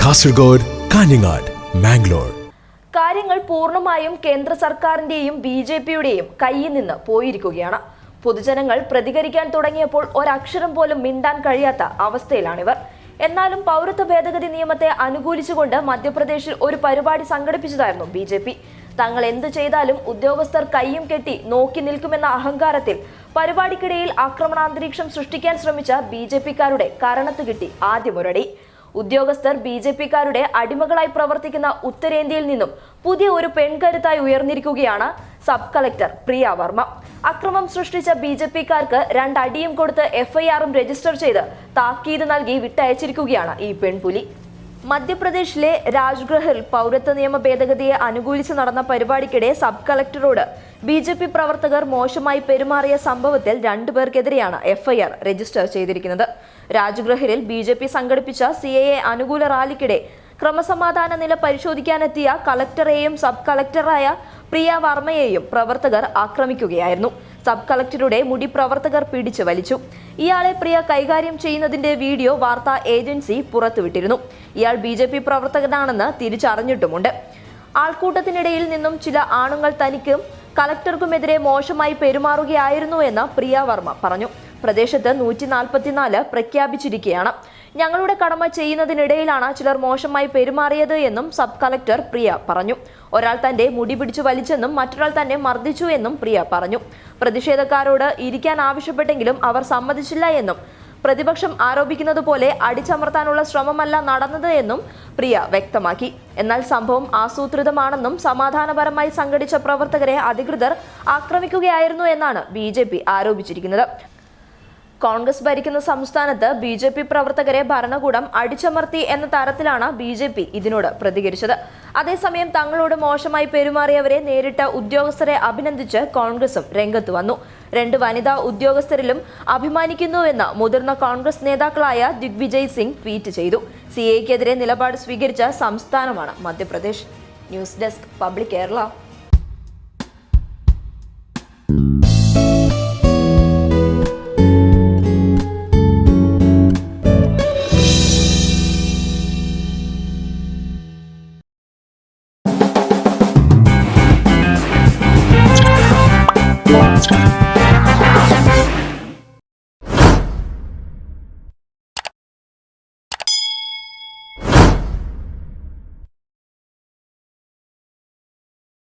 കാസർഗോഡ് കാഞ്ഞങ്ങാട് മാംഗ്ലൂർ കാര്യങ്ങൾ പൂർണമായും കേന്ദ്ര സർക്കാരിന്റെയും ബി ജെ പിയുടെയും കയ്യിൽ നിന്ന് പോയിരിക്കുകയാണ്. പൊതുജനങ്ങൾ പ്രതികരിക്കാൻ തുടങ്ങിയപ്പോൾ ഒരക്ഷരം പോലും മിണ്ടാൻ കഴിയാത്ത അവസ്ഥയിലാണിവർ. എന്നാലും പൗരത്വ ഭേദഗതി നിയമത്തെ അനുകൂലിച്ചുകൊണ്ട് മധ്യപ്രദേശിൽ ഒരു പരിപാടി സംഘടിപ്പിച്ചതായിരുന്നു ബി തങ്ങൾ എന്തു ചെയ്താലും ഉദ്യോഗസ്ഥർ കയ്യും കെട്ടി നോക്കി നിൽക്കുമെന്ന അഹങ്കാരത്തിൽ പരിപാടിക്കിടയിൽ ആക്രമണാന്തരീക്ഷം സൃഷ്ടിക്കാൻ ശ്രമിച്ച ബി ജെ പിക്കാരുടെ കരണത്ത് കിട്ടി ആദ്യമൊരടി ഉദ്യോഗസ്ഥർ ബി ജെ പിക്കാരുടെ അടിമകളായി പ്രവർത്തിക്കുന്ന ഉത്തരേന്ത്യയിൽ നിന്നും പുതിയ ഒരു പെൺകരുത്തായി ഉയർന്നിരിക്കുകയാണ് സബ് കളക്ടർ പ്രിയ വർമ്മ. അക്രമം സൃഷ്ടിച്ച ബി ജെ പിക്കാർക്ക് രണ്ടടിയും കൊടുത്ത് എഫ്ഐആറും രജിസ്റ്റർ ചെയ്ത് താക്കീത് നൽകി വിട്ടയച്ചിരിക്കുകയാണ് ഈ പെൺപുലി. മധ്യപ്രദേശിലെ രാജ്ഗ്രഹിൽ പൗരത്വ നിയമ ഭേദഗതിയെ അനുകൂലിച്ച് നടന്ന പരിപാടിക്കിടെ സബ് കളക്ടറോട് ബി ജെ പി പ്രവർത്തകർ മോശമായി പെരുമാറിയ സംഭവത്തിൽ രണ്ടുപേർക്കെതിരെയാണ് എഫ്ഐആർ രജിസ്റ്റർ ചെയ്തിരിക്കുന്നത്. രാജ്ഗ്രഹിൽ ബി ജെ പി സംഘടിപ്പിച്ച സി എ അനുകൂല റാലിക്കിടെ ക്രമസമാധാന നില പരിശോധിക്കാനെത്തിയ കളക്ടറേയും സബ് കളക്ടറായ പ്രിയ വർമ്മയെയും പ്രവർത്തകർ ആക്രമിക്കുകയായിരുന്നു. സബ് കളക്ടറുടെ മുടി പ്രവർത്തകർ പിടിച്ചു വലിച്ചു. ഇയാളെ പ്രിയ കൈകാര്യം ചെയ്യുന്നതിന്റെ വീഡിയോ വാർത്താ ഏജൻസി പുറത്തുവിട്ടിരുന്നു. ഇയാൾ ബി ജെ പി പ്രവർത്തകനാണെന്ന് തിരിച്ചറിഞ്ഞിട്ടുമുണ്ട്. ആൾക്കൂട്ടത്തിനിടയിൽ നിന്നും ചില ആണുങ്ങൾ തനിക്കും കളക്ടർക്കുമെതിരെ മോശമായി പെരുമാറുകയായിരുന്നു എന്ന് പ്രിയ വർമ്മ പറഞ്ഞു. പ്രദേശത്ത് നൂറ്റി നാൽപ്പത്തിനാല് പ്രഖ്യാപിച്ചിരിക്കുകയാണ്. ഞങ്ങളുടെ കടമ ചെയ്യുന്നതിനിടയിലാണ് ചിലർ മോശമായി പെരുമാറിയത് എന്നും സബ് കളക്ടർ പ്രിയ പറഞ്ഞു. ഒരാൾ തന്റെ മുടി പിടിച്ചു വലിച്ചെന്നും മറ്റൊരാൾ തന്നെ മർദ്ദിച്ചു എന്നും പ്രിയ പറഞ്ഞു. പ്രതിഷേധക്കാരോട് ഇരിക്കാൻ ആവശ്യപ്പെട്ടെങ്കിലും അവർ സമ്മതിച്ചില്ല എന്നും പ്രതിപക്ഷം ആരോപിക്കുന്നത് പോലെ അടിച്ചമർത്താനുള്ള ശ്രമമല്ല നടന്നത് എന്നും പ്രിയ വ്യക്തമാക്കി. എന്നാൽ സംഭവം ആസൂത്രിതമാണെന്നും സമാധാനപരമായി സംഘടിച്ച പ്രവർത്തകരെ അധികൃതർ ആക്രമിക്കുകയായിരുന്നു എന്നാണ് ബി ആരോപിച്ചിരിക്കുന്നത്. കോൺഗ്രസ് ഭരിക്കുന്ന സംസ്ഥാനത്ത് ബി ജെ പി പ്രവർത്തകരെ ഭരണകൂടം അടിച്ചമർത്തി എന്ന തരത്തിലാണ് ബി ജെ പി ഇതിനോട് പ്രതികരിച്ചത്. അതേസമയം തങ്ങളോട് മോശമായി പെരുമാറിയവരെ നേരിട്ട ഉദ്യോഗസ്ഥരെ അഭിനന്ദിച്ച് കോൺഗ്രസും രംഗത്ത് വന്നു. രണ്ട് വനിതാ ഉദ്യോഗസ്ഥരിലും അഭിമാനിക്കുന്നുവെന്ന് മുതിർന്ന കോൺഗ്രസ് നേതാക്കളായ ദിഗ്വിജയ് സിംഗ് ട്വീറ്റ് ചെയ്തു. സി എക്കെതിരെ നിലപാട് സ്വീകരിച്ച സംസ്ഥാനമാണ് Madhya Pradesh. News desk public Kerala.